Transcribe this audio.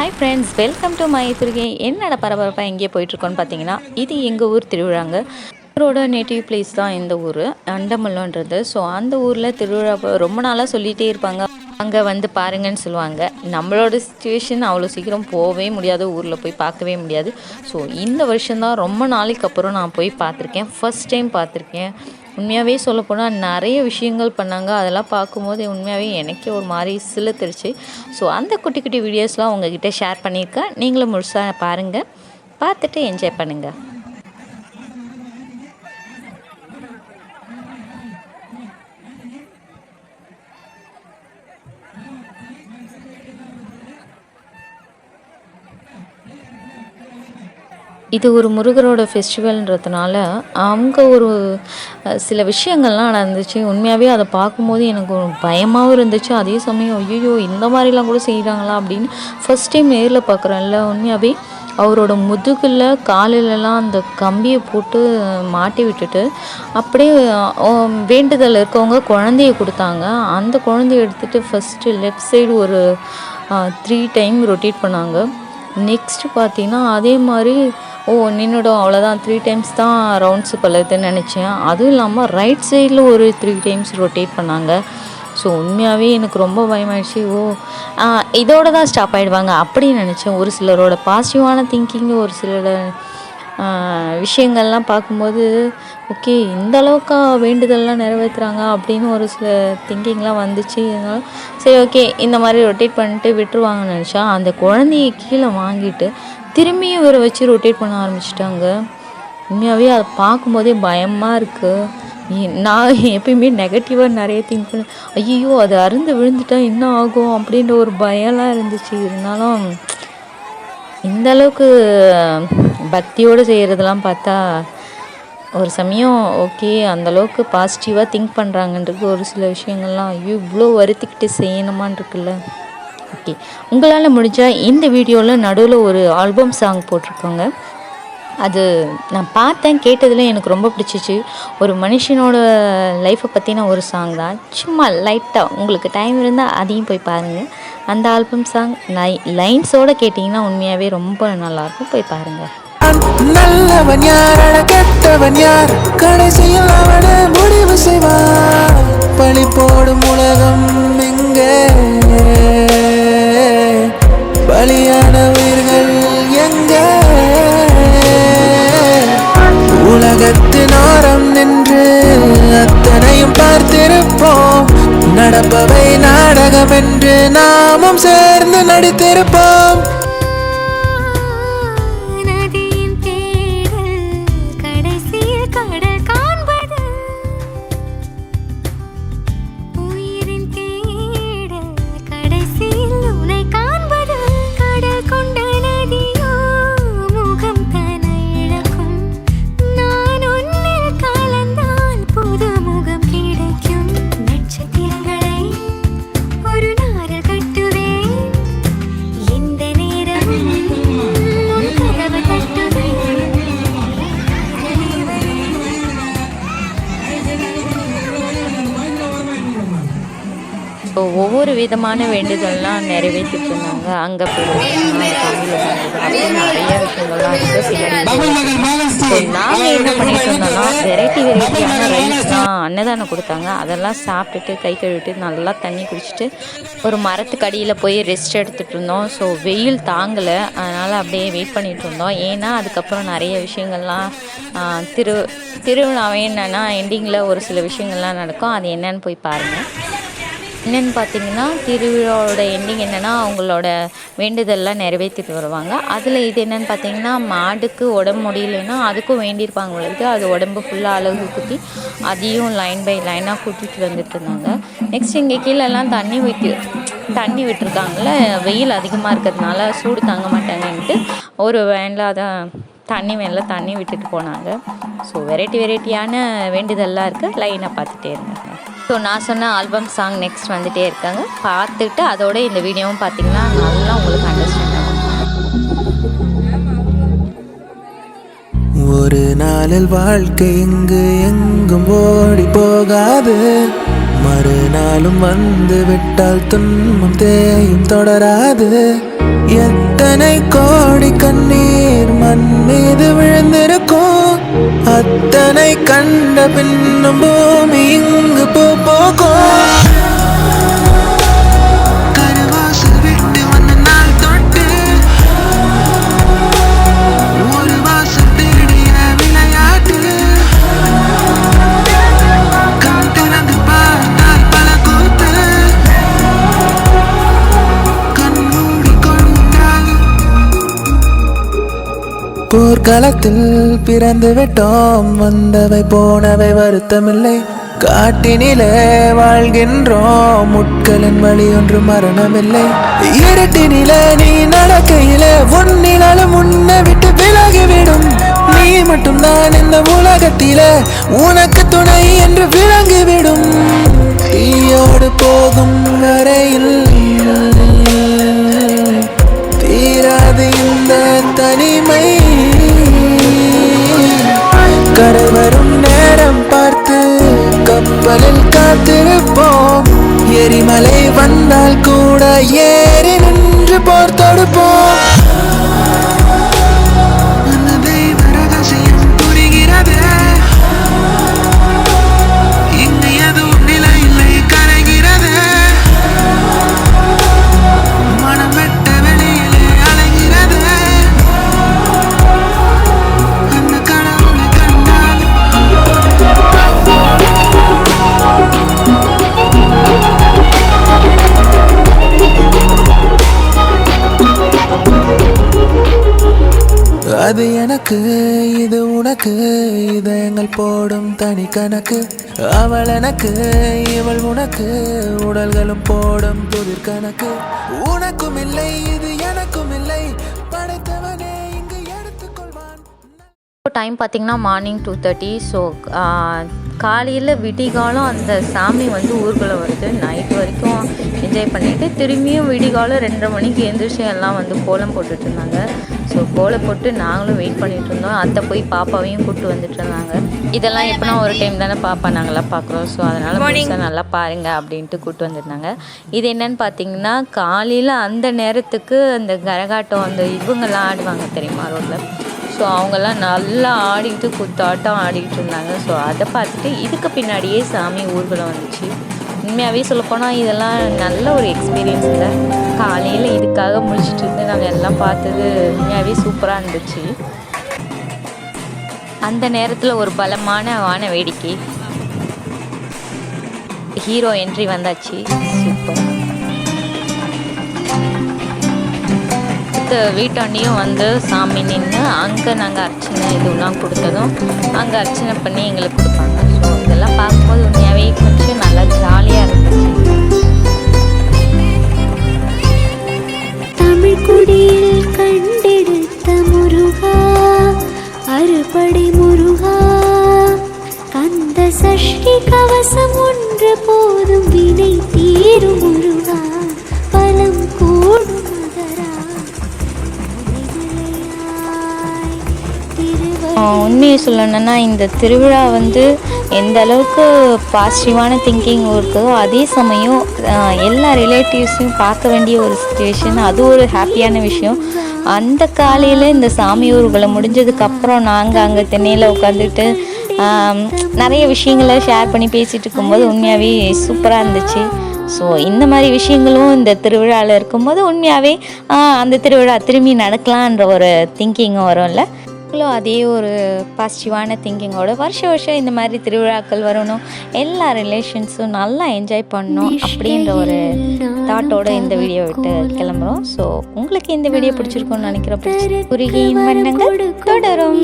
Hi friends welcome to my திருகே என்னடா பரபரப்பாக எங்கேயே போயிட்டுருக்கோன்னு பார்த்தீங்கன்னா இது எங்கள் ஊர் திருவிழாங்க. ஊரோட நேட்டிவ் பிளேஸ் தான் இந்த ஊர் அண்டமல்லன்றது. ஸோ அந்த ஊரில் திருவிழா ரொம்ப நாளாக சொல்லிகிட்டே இருப்பாங்க. அங்கே வந்து பாருங்கன்னு சொல்லுவாங்க. நம்மளோட சுச்சுவேஷன் அவ்வளோ சீக்கிரம் போகவே முடியாது ஊரில் போய் பார்க்கவே முடியாது. ஸோ இந்த வருஷம்தான் ரொம்ப நாளைக்கு அப்புறம் நான் போய் பார்த்துருக்கேன். ஃபஸ்ட் டைம் பார்த்துருக்கேன். உண்மையாகவே சொல்லப்போனால் நிறைய விஷயங்கள் பண்ணாங்க. அதெல்லாம் பார்க்கும்போது உண்மையாகவே எனக்கே ஒரு மாதிரி சிலுத்துருச்சு ஸோ அந்த குட்டி குட்டி வீடியோஸ்லாம் உங்ககிட்ட ஷேர் பண்ணியிருக்கேன். நீங்களும் முழுசாக பாருங்கள் பார்த்துட்டு என்ஜாய் பண்ணுங்கள் இது ஒரு முருகரோட ஃபெஸ்டிவல்ன்றதுனால அவங்க ஒரு சில விஷயங்கள்லாம் நடந்துச்சு. உண்மையாகவே அதை பார்க்கும்போது எனக்கு பயமாகவும் இருந்துச்சு. அதே சமயம் ஐயோ இந்த மாதிரிலாம் கூட செய்கிறாங்களா அப்படின்னு ஃபஸ்ட் டைம் நேரில் பார்க்குறேன்ல. உண்மையாகவே அவரோட முதுகில் காலிலலாம் அந்த கம்பியை போட்டு மாட்டி விட்டுட்டு அப்படியே வேண்டுதல் இருக்கவங்க குழந்தைய கொடுத்தாங்க. அந்த குழந்தைய எடுத்துகிட்டு ஃபஸ்ட்டு லெஃப்ட் சைடு ஒரு த்ரீ டைம் ரொட்டேட் பண்ணாங்க. நெக்ஸ்ட் பார்த்தீங்கன்னா அதே மாதிரி ஓ நின்றுடும் அவ்வளோதான் த்ரீ டைம்ஸ் தான் ரவுண்ட்ஸு பழுதுன்னு நினச்சேன். அதுவும் இல்லாமல் ரைட் சைடில் ஒரு த்ரீ டைம்ஸ் ரொட்டேட் பண்ணாங்க. ஸோ உண்மையாகவே எனக்கு ரொம்ப பயமாயிடுச்சு. ஓ இதோடு இதோட தான் ஸ்டாப் ஆகிடுவாங்க அப்படின்னு நினச்சேன். ஒரு சிலரோட பாசிட்டிவான திங்கிங் ஒரு சிலரோட விஷயங்கள்லாம் பார்க்கும்போது ஓகே இந்த அளவுக்கா வேண்டுதல்லாம் நிறைவேற்றுறாங்க அப்படின்னு ஒரு சில திங்கிங்லாம் வந்துச்சு. இருந்தாலும் சரி ஓகே இந்த மாதிரி ரொட்டேட் பண்ணிட்டு விட்டுருவாங்கன்னு நினச்சா அந்த குழந்தைய கீழே வாங்கிட்டு திரும்பியும் இவரை வச்சு ரொட்டேட் பண்ண ஆரம்பிச்சிட்டாங்க. உண்மையாகவே அதை பார்க்கும்போதே பயமாக இருக்குது நான் எப்பயுமே நெகட்டிவாக நிறைய திங்க் பண்ண ஐயோ அது அருந்து விழுந்துட்டா என்ன ஆகும் அப்படின்ற ஒரு பயம்லாம் இருந்துச்சு. இருந்தாலும் இந்த அளவுக்கு பக்தியோடு செய்கிறதெல்லாம் பார்த்தா ஒரு சமயம் ஓகே அந்த அளவுக்கு பாசிட்டிவாக திங்க் பண்ணுறாங்கன்றது ஒரு சில விஷயங்கள்லாம் ஐயோ இவ்வளோ வருத்திக்கிட்டு செய்யணுமான்னு இருக்குல்ல ஓகே உங்களால் முடிஞ்சால் இந்த வீடியோவில் நடுவில் ஒரு ஆல்பம் சாங் போட்டிருக்கோங்க. அது நான் பார்த்தேன் கேட்டதில் எனக்கு ரொம்ப பிடிச்சிச்சு. ஒரு மனுஷனோட லைஃப்பை பற்றின ஒரு சாங் தான். சும்மா லைட்டாக உங்களுக்கு டைம் இருந்தால் அதையும் போய் பாருங்கள் அந்த ஆல்பம் சாங் லை லைன்ஸோடு கேட்டிங்கன்னா உண்மையாகவே ரொம்ப நல்லாயிருக்கும் போய் பாருங்கள் நல்லவன் யார்? அட கெட்டவன் யார்? கடைசியில் அவனை முடிவு செய்வான். பழி போடும் உலகம் எங்கே? பலியான உயிர்கள் எங்கே? உலகத்தின் ஆரம் நின்று அத்தனையும் பார்த்திருப்போம். நடப்பவை நாடகம் என்று நாமும் சேர்ந்து நடித்திருப்போம். ஸோ ஒவ்வொரு விதமான வேண்டுதல்லாம் நிறைவேற்றிட்டு இருந்தாங்க அங்கே நிறைய விஷயங்கள்லாம் இருக்குது நாங்கள் என்ன பண்ணிட்டு இருந்தோம்னா வெரைட்டி வெரைட்டியான ரைஸ்லாம் அன்னதானம் கொடுத்தாங்க. அதெல்லாம் சாப்பிட்டுட்டு கை கழுவிட்டு நல்லா தண்ணி குடிச்சிட்டு ஒரு மரத்துக்கு அடியில் போய் ரெஸ்ட் எடுத்துகிட்டு இருந்தோம். ஸோ வெயில் தாங்கலை. அதனால் அப்படியே வெயிட் பண்ணிட்டு இருந்தோம். ஏன்னா அதுக்கப்புறம் நிறைய விஷயங்கள்லாம் திரு திருவிழாவே என்னென்னா எண்டிங்கில் ஒரு சில விஷயங்கள்லாம் நடக்கும். அது என்னன்னு போய் பாருங்கள் என்னென்னு பார்த்தீங்கன்னா திருவிழாவோட எண்டிங் என்னென்னா அவங்களோட வேண்டுதல்லாம் நிறைவேற்றிட்டு வருவாங்க. அதில் இது என்னென்னு பார்த்தீங்கன்னா மாடுக்கு உடம்பு முடியலன்னா அதுக்கும் வேண்டியிருப்பாங்க உங்களுக்கு அது உடம்பு ஃபுல்லாக அழகு குத்தி அதையும் லைன் பை லைனாக கூட்டிகிட்டு வந்துட்டு இருந்தாங்க. நெக்ஸ்ட் இங்கே கீழெல்லாம் தண்ணி விட்டு தண்ணி விட்டுருக்காங்கல்ல வெயில் அதிகமாக இருக்கிறதுனால சூடு தாங்க மாட்டாங்கன்ட்டு ஒரு வேனில் அதான் தண்ணி வேனில் தண்ணி விட்டுட்டு போனாங்க. ஸோ வெரைட்டி வெரைட்டியான வேண்டுதல்லாம் இருக்குது லைனாக பார்த்துட்டே இருந்தேன் ஸோ நான் சொன்ன ஆல்பம் சாங் நெக்ஸ்ட் வந்துட்டே இருக்காங்க. பார்த்துட்டு அதோட இந்த வீடியோவும் பார்த்தீங்கன்னா நல்லா உங்களுக்கு அண்டர்ஸ்டாண்ட் ஆகும். ஒரு நாளில் வாழ்க்கை இங்கு எங்கும் ஓடி போகாது. மறுநாளும் வந்து விட்டால் துன்பம் தேயும் தொடராது. எத்தனை கோடி கண்ணீர் மண் மீது விழுந்திருக்கும். அத்தனை கண்ட பின்னும் பூமி இங்கு போ போகோ போர்க்களத்தில் பிறந்து விட்டோம். வந்தவை போனவை வருத்தமில்லை. காட்டினிலே வாழ்கின்றோம். முட்களின் வழி ஒன்று மரணமில்லை. இருட்டினிலே நீ நடக்கையிலே உன்னிலும் உன்னை விட்டு விலகிவிடும். நீ மட்டும்தான் இந்த உலகத்திலே உனக்கு துணை என்று விளங்கிவிடும். தீயோடு போகும் வரையில் மலை வந்தால் கூட ஏறி நின்று போர் தொடுப்போம். அது எனக்கு இது உனக்கு. இதயங்கள் போடும் தனி கணக்கு. அவள் எனக்கு இவள் உனக்கு. உடல்களும் போடும் புதிர் கணக்கு. உனக்கும் இல்லை இது எனக்கும் இல்லை. படைத்தவனே இங்கு எடுத்துக்கொள்வான். டைம் பார்த்திங்கன்னா மார்னிங் டூ தேர்ட்டி ஸோ காலையில் விடிகாலம் அந்த சாமி வந்து ஊருக்குள்ளே வருது. நைட் வரைக்கும் என்ஜாய் பண்ணிவிட்டு திரும்பியும் விடிகாலம் ரெண்டரை மணிக்கு எந்திரிச்சு எல்லாம் வந்து கோலம் போட்டுட்டு இருந்தாங்க. ஸோ கோலம் போட்டு நாங்களும் வெயிட் பண்ணிட்டு இருந்தோம். அத்தை போய் பாப்பாவையும் கூப்பிட்டு வந்துட்டு இருந்தாங்க. இதெல்லாம் எப்படின்னா ஒரு டைம் தானே பாப்பா நாங்கள்லாம் பார்க்குறோம் ஸோ அதனால் முழுசா நல்லா பாருங்க அப்படின்ட்டு கூப்பிட்டு வந்துருந்தாங்க இது என்னன்னு பார்த்தீங்கன்னா காலையில் அந்த நேரத்துக்கு அந்த கரகாட்டம் அந்த இவங்கெல்லாம் ஆடுவாங்க தெரியுமா ரோட்டில் ஸோ அவங்கெல்லாம் நல்லா ஆடிக்கிட்டு குத்தாட்டம் ஆடிக்கிட்டு இருந்தாங்க. ஸோ அதை பார்த்துட்டு இதுக்கு பின்னாடியே சாமி ஊர்வலம் வந்துச்சு. உண்மையாகவே சொல்லப்போனால் இதெல்லாம் நல்ல ஒரு எக்ஸ்பீரியன்ஸ் இல்லை. காலையில் இதுக்காக முடிச்சுட்டு இருந்து நாங்கள் எல்லாம் பார்த்தது உண்மையாகவே சூப்பராக இருந்துச்சு. அந்த நேரத்தில் ஒரு பலமான வான வேடிக்கை. ஹீரோ என்ட்ரி வந்தாச்சு. அடுத்து வீட்டாண்டியும் வந்து சாமி நின்று அங்கே நாங்கள் அர்ச்சனை இதுலாம் கொடுத்ததும் அங்கே அர்ச்சனை பண்ணி எங்களுக்கு கொடுப்பாங்க. ஸோ இதெல்லாம் பார்க்கும்போது உண்மையாகவே கொஞ்சம் நல்லா ஜாலியாக இருந்துச்சு. தமிழ் கண்டெடுத்த முருகா அறுபடை முருகா. கந்த சஷ்டி கவசம் ஒன்று போதும் வினை தீரும் முருகா. சொல்லணும்னா இந்த திருவிழா வந்து எந்த அளவுக்கு பாசிட்டிவான திங்கிங் இருக்கோ அதே சமயம் எல்லா ரிலேட்டிவ்ஸையும் பார்க்க வேண்டிய ஒரு சுச்சுவேஷன் அது ஒரு ஹாப்பியான விஷயம். அந்த காலையில் இந்த சாமி ஊர்வலம் முடிஞ்சதுக்கப்புறம் நாங்கள் அங்கே திண்ணையில் உட்காந்துட்டு நிறைய விஷயங்களை ஷேர் பண்ணி பேசிகிட்டு இருக்கும்போது உண்மையாகவே சூப்பராக இருந்துச்சு. ஸோ இந்த மாதிரி விஷயங்களும் இந்த திருவிழாவில் இருக்கும்போது உண்மையாகவே அந்த திருவிழா திரும்பி நடக்கலான்ற ஒரு திங்கிங்கும் வரும்ல. மக்களும் அதே ஒரு பாசிட்டிவான திங்கிங்கோட வருஷ வருஷம் இந்த மாதிரி திருவிழாக்கள் வரணும். எல்லா ரிலேஷன்ஸும் நல்லா என்ஜாய் பண்ணணும் அப்படின்ற ஒரு தாட்டோட இந்த வீடியோ விட்டு கிளம்புறோம். ஸோ உங்களுக்கு இந்த வீடியோ பிடிச்சிருக்கும்னு நினைக்கிறப்ப குறுகியின் வண்ணங்கள் தொடரும்.